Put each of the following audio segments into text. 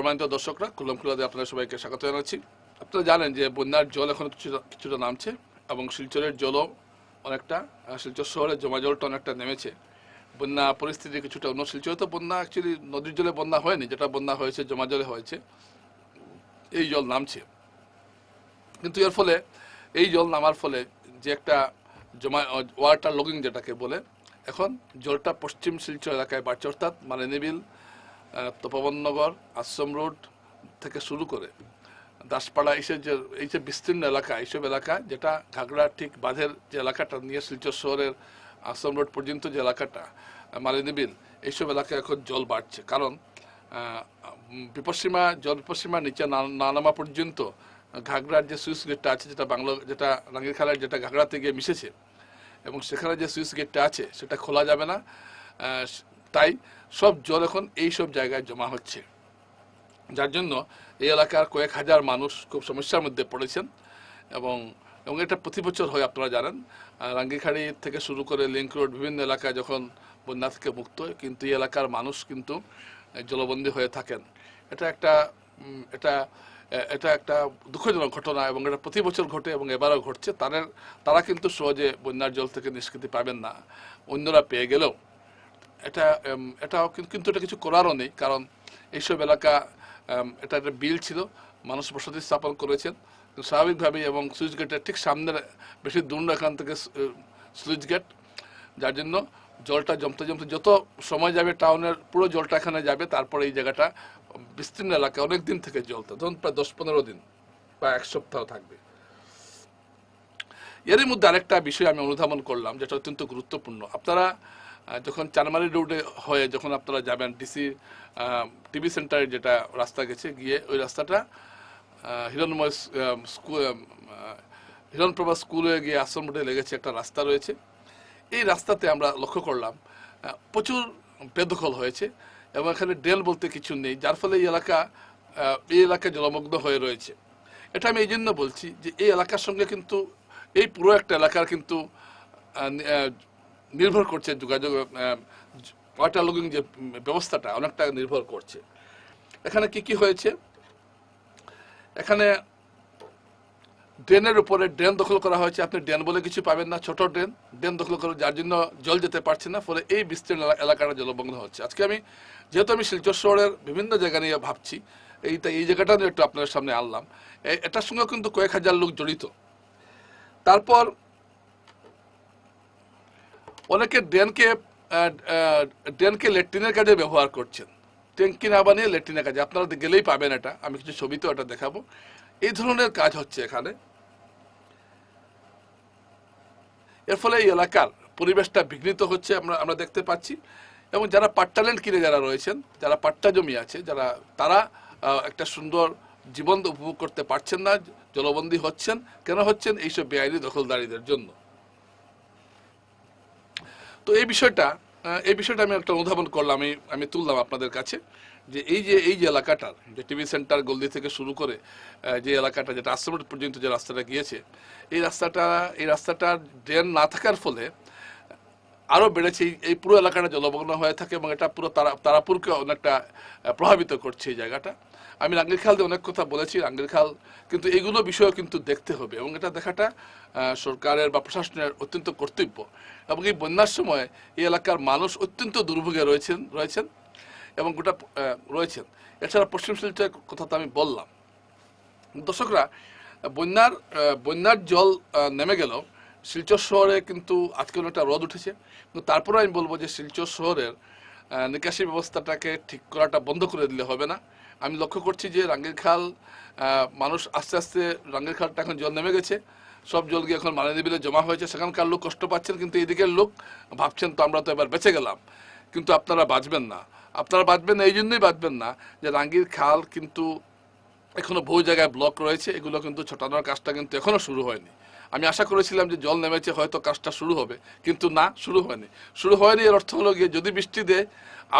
সম্মানিত দর্শকরা কুলম খুলাতে আপনাদের সবাইকে স্বাগত জানাচ্ছি। আপনারা জানেন যে বন্যার জল এখন কিছুটা কিছুটা নামছে এবং শিলচরের জলও অনেকটা শিলচর শহরের জমা জলটা অনেকটা নেমেছে। বন্যা পরিস্থিতি কিছুটা অন্য শিলচরে তো বন্যা অ্যাকচুয়ালি নদীর জলে বন্যা হয়নি, যেটা বন্যা হয়েছে, জমা জলে হয়েছে, এই জল নামছে। কিন্তু এর ফলে, এই জল নামার ফলে যে একটা জমা ওয়াটার লগিং যেটাকে বলে, এখন জলটা পশ্চিম শিলচর এলাকায় বাড়ছে, অর্থাৎ মালিনীবিল তপবননগর আশ্রম রোড থেকে শুরু করে দাসপাড়া এইসব যে এই যে বিস্তীর্ণ এলাকা এইসব এলাকা যেটা ঘাগড়া ঠিক বাঁধের যে এলাকাটা নিয়ে শিলচর শহরের আশ্রম রোড পর্যন্ত যে এলাকাটা আহ, মালিনীবিল এইসব এলাকায় এখন জল বাড়ছে। কারণ বিপদসীমা জল বিপদসীমা নিচে না নামা পর্যন্ত ঘাগড়ার যে সুইচ গেটটা আছে যেটা বাংলা যেটা রাঙ্গিরখালের যেটা ঘাগড়াতে গিয়ে মিশেছে এবং সেখানে যে সুইচ গেটটা আছে সেটা খোলা যাবে না। তাই সব জল এখন এই সব জায়গায় জমা হচ্ছে। যার জন্য এই এলাকার কয়েক হাজার মানুষ খুব সমস্যার মধ্যে পড়েছেন এবং এবং এটা প্রতি বছর হয় আপনারা জানেন। রাঙ্গিখাড়ি থেকে শুরু করে লিঙ্ক রোড বিভিন্ন এলাকায় যখন বন্যা থেকে মুক্ত কিন্তু এই এলাকার মানুষ কিন্তু জলবন্দী হয়ে থাকেন। এটা একটা এটা এটা একটা দুঃখজনক ঘটনা এবং এটা প্রতি বছর ঘটে এবং এবারও ঘটছে। তাদের, তারা কিন্তু সহজে বন্যার জল থেকে নিষ্কৃতি পাবেন না। অন্যরা পেয়ে গেলেও এটা এটাও কিন্তু এটা কিছু করারও নেই, কারণ এইসব এলাকা এটা একটা বিল ছিল, মানুষ বসতি স্থাপন করেছেন। স্বাভাবিকভাবেই এবং সুইচ গেটের ঠিক সামনের, বেশি দূর না, এখান থেকে সুইচ গেট, যার জন্য জলটা জমতে জমতে যত সময় যাবে টাউনের, পুরো জলটা এখানে যাবে, তারপরে এই জায়গাটা, বিস্তীর্ণ এলাকা, অনেক দিন থেকে জলতে ধরুন প্রায় দশ পনেরো দিন বা এক সপ্তাহ থাকবে। এরই মধ্যে আরেকটা বিষয় আমি অনুধাবন করলাম, যেটা অত্যন্ত গুরুত্বপূর্ণ। আপনারা যখন চানমারি রোডে হয়ে যখন আপনারা যাবেন ডিসি টিভি সেন্টারে যেটা রাস্তা গেছে, গিয়ে ওই রাস্তাটা হিরণময় স্কুল হিরণপ্রভা স্কুলে গিয়ে আশ্রম রোডে লেগেছে একটা রাস্তা রয়েছে। এই রাস্তাতে আমরা লক্ষ্য করলাম প্রচুর বেদখল হয়েছে এবং এখানে ডেল বলতে কিছু নেই, যার ফলে এই এলাকা এই এলাকা জলমগ্ন হয়ে রয়েছে। এটা আমি এই জন্য বলছি যে এই এলাকার সঙ্গে কিন্তু, এই পুরো একটা এলাকার কিন্তু নির্ভর করছে যোগাযোগ ওয়াটার লগিং যে ব্যবস্থাটা অনেকটা নির্ভর করছে। এখানে কি কি হয়েছে? এখানে ড্রেনের উপরে ড্রেন দখল করা হয়েছে। আপনি ড্রেন বলে কিছু পাবেন না, ছোট ড্রেন। ড্রেন দখল করে যার জন্য জল যেতে পারছে না, ফলে এই বিস্তীর্ণ এলাকাটা জলমগ্ন হচ্ছে। আজকে আমি, যেহেতু আমি শিলচর শহরের বিভিন্ন জায়গা নিয়ে ভাবছি, এইটা, এই জায়গাটা নিয়ে একটু আপনাদের সামনে আনলাম। এটার সঙ্গে কিন্তু কয়েক হাজার লোক জড়িত। তারপর অনেকে ড্রেনকে ড্রেনকে লেট্রিনের কাজে ব্যবহার করছেন। ট্যাঙ্কি না বানিয়ে লেট্রিনের কাজে। আপনারা গেলেই পাবেন এটা। আমি কিছু ছবিতেও এটা দেখাবো। এই ধরনের কাজ হচ্ছে এখানে। এর ফলে এই এলাকার পরিবেশটা বিঘ্নিত হচ্ছে, আমরা আমরা দেখতে পাচ্ছি। এবং যারা পাট্টা ল্যান্ড কিনে যারা রয়েছেন, যারা পাট্টা জমি আছে, যারা, তারা একটা সুন্দর জীবন উপভোগ করতে পারছেন না, জলবন্দী হচ্ছেন। কেন হচ্ছেন? এইসব বেআইনি দখলদারিদের জন্য। তো এই বিষয়টা এই বিষয়টা আমি একটা অনুধাবন করলাম, আমি আমি তুললাম আপনাদের কাছে যে এই যে এই যে এলাকাটার, যে টিভি সেন্টার গলদি থেকে শুরু করে যে এলাকাটা, যেটা আশ্রম পর্যন্ত যে রাস্তাটা গিয়েছে, এই রাস্তাটা, এই রাস্তাটার ড্রেন না থাকার ফলে আরও বেড়েছে। এই- পুরো এলাকাটা জলমগ্ন হয়ে থাকে এবং এটা পুরো তারা তারাপুরকে অনেকটা প্রভাবিত করছে এই জায়গাটা। আমি রাঙ্গির খাল দিয়ে অনেক কথা বলেছি। রাঙ্গির খাল কিন্তু এগুলো বিষয়ও কিন্তু দেখতে হবে এবং এটা দেখাটা সরকারের বা প্রশাসনের অত্যন্ত কর্তব্য এবং এই বন্যার সময় এই এলাকার মানুষ অত্যন্ত দুর্ভোগে রয়েছেন রয়েছেন এবং গোটা রয়েছেন। এছাড়া পশ্চিম শিলচরের কথা তো আমি বললাম। দর্শকরা, বন্যার বন্যার জল নেমে গেল শিলচর শহরে কিন্তু আজকে একটা রোদ উঠেছে। কিন্তু তারপরে আমি বলব যে শিলচর শহরের নিকাশি ব্যবস্থাটাকে ঠিক করাটা বন্ধ করে দিলে হবে না। আমি লক্ষ্য করছি যে রাঙ্গির খাল মানুষ আস্তে আস্তে রাঙ্গের খালটা এখন জল নেমে গেছে। সব জল গিয়ে এখন মালিনী বিলে জমা হয়েছে। সেখানকার লোক কষ্ট পাচ্ছেন, কিন্তু এদিকের লোক ভাবছেন তো আমরা তো এবার বেঁচে গেলাম। কিন্তু আপনারা বাঁচবেন না। আপনারা বাঁচবেন এই জন্যই বাঁচবেন না যে রাঙ্গির খাল কিন্তু এখনও বহু জায়গায় ব্লক রয়েছে। এগুলো কিন্তু ছোটানোর কাজটা কিন্তু এখনও শুরু হয়নি। আমি আশা করেছিলাম যে জল নেমেছে, হয়তো কাজটা শুরু হবে। কিন্তু না, শুরু হয়নি। শুরু হয়নি এর অর্থ হলো গিয়ে যদি বৃষ্টি দেয়,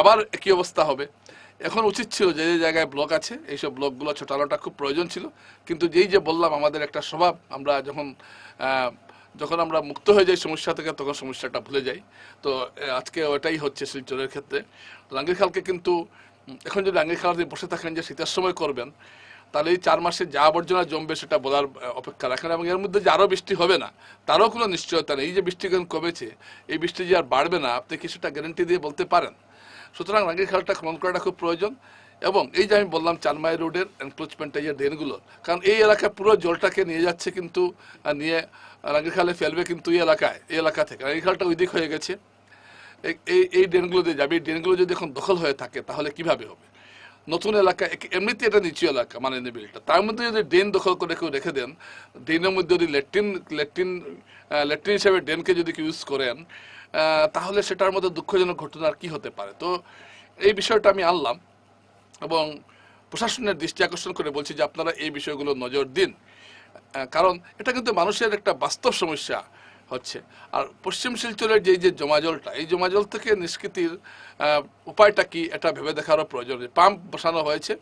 আবার একই অবস্থা হবে। এখন উচিত ছিল যে যে জায়গায় ব্লক আছে, এইসব ব্লকগুলো ছোটানোটা খুব প্রয়োজন ছিল। কিন্তু যেই যে বললাম, আমাদের একটা স্বভাব, আমরা যখন যখন আমরা মুক্ত হয়ে যাই সমস্যা থেকে, তখন সমস্যাটা ভুলে যাই। তো আজকে ওটাই হচ্ছে শিলচরের ক্ষেত্রে। রাঙ্গির খালকে কিন্তু এখন যদি আঙ্গির খেলা দিয়ে বসে থাকেন যে শীতের সময় করবেন তাহলে এই চার মাসে যা আবর্জনা জমবে সেটা বলার অপেক্ষা রাখেন এবং এর মধ্যে যে আরও বৃষ্টি হবে না, তারও কোনো নিশ্চয়তা নেই। এই যে বৃষ্টি এখন কমেছে, এই বৃষ্টি যে আর বাড়বে না, আপনি কি সেটা গ্যারেন্টি দিয়ে বলতে পারেন? সুতরাং রাঙ্গির খেলাটা খনন করাটা খুব প্রয়োজন। এবং এই যে আমি বললাম চানমাই রোডের এনক্রোচমেন্ট এই যে ড্রেনগুলো, কারণ এই এলাকায় পুরো জলটাকে নিয়ে যাচ্ছে কিন্তু নিয়ে রাঙ্গির খালে ফেলবে কিন্তু এই এলাকায়, এই এলাকা থেকে। রাঙ্গির খালটা ওই দিক হয়ে গেছে। এই এই ড্রেনগুলো দিয়ে যাবে। এই ড্রেনগুলো যদি এখন দখল হয়ে থাকে, তাহলে কীভাবে হবে? নতুন এলাকা এমনিতে এটা নিচু এলাকা মানে নিবিড়টা। তার মধ্যে যদি ড্রেন দখল করে কেউ রেখে দেন ড্রেনের মধ্যে যদি ল্যাট্রিন ল্যাট্রিন ল্যাট্রিন হিসাবে ড্রেনকে যদি ইউজ করেন তাহলে সেটার মধ্যে দুঃখজনক ঘটনা আর কি হতে পারে? তো এই বিষয়টা আমি আনলাম এবং প্রশাসনের দৃষ্টি আকর্ষণ করে বলছি যে আপনারা এই বিষয়গুলো নজর দিন। কারণ এটা কিন্তু মানুষের একটা বাস্তব সমস্যা। হচ্ছে। আর পশ্চিম শিলচরের যে যে জমাজলটা, এই জমাজল থেকে নিষ্কৃতির উপায়টা কি এটা ভেবে দেখারও প্রয়োজন পাম্প বসানো হয়েছে,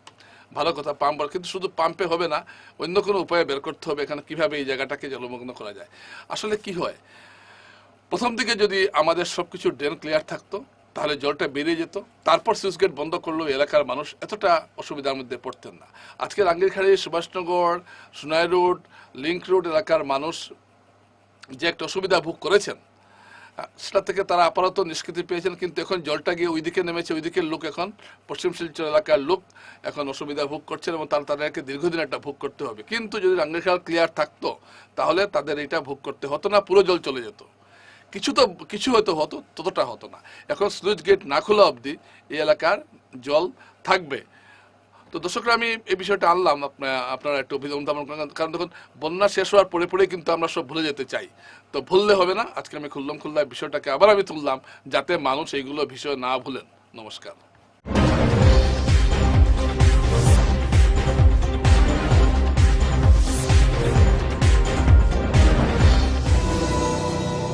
ভালো কথা পাম্প কিন্তু শুধু পাম্পে হবে না, অন্য কোনো উপায়ে বের করতে হবে এখানে, কীভাবে এই জায়গাটাকে জলমগ্ন করা যায়। আসলে কি হয়, প্রথম দিকে যদি আমাদের সব কিছু ড্রেন ক্লিয়ার থাকতো, তাহলে জলটা বেরিয়ে যেত, তারপর সুইচ গেট বন্ধ করলেও এলাকার মানুষ এতটা অসুবিধার মধ্যে পড়তেন না। আজকে Rangirkhari Subhashnagar Sonai road link road এলাকার মানুষ যে একটা অসুবিধা ভোগ করেছেন সেটা থেকে তারা আপাতত নিষ্কৃতি পেয়েছেন, কিন্তু এখন জলটা গিয়ে ওইদিকে নেমেছে, ওইদিকের লোক এখন, পশ্চিম শিলচর এলাকার লোক এখন অসুবিধা ভোগ করছেন এবং তারা, তাদেরকে দীর্ঘদিন একটা ভোগ করতে হবে। কিন্তু যদি রাঙ্গিরখাল ক্লিয়ার থাকতো, তাহলে তাদের এটা ভোগ করতে হতো না, পুরো জল চলে যেত। কিছু তো, কিছু হয়তো হতো, ততটা হতো না। এখন স্লুইচ গেট না খোলা অবধি এই এলাকার জল থাকবে। তো দর্শকরা, আমি এই বিষয়টা আনলাম। আপনার একটু অভিযোগ করেন। কারণ দেখুন, বন্যা শেষ হওয়ার পরে পরে কিন্তু আমরা সব ভুলে যেতে চাই। তো ভুললে হবে না। আজকে আমি খুললাম খুললাম বিষয়টাকে আবার আমি তুললাম, যাতে মানুষ এইগুলো বিষয় না ভুলেন। নমস্কার।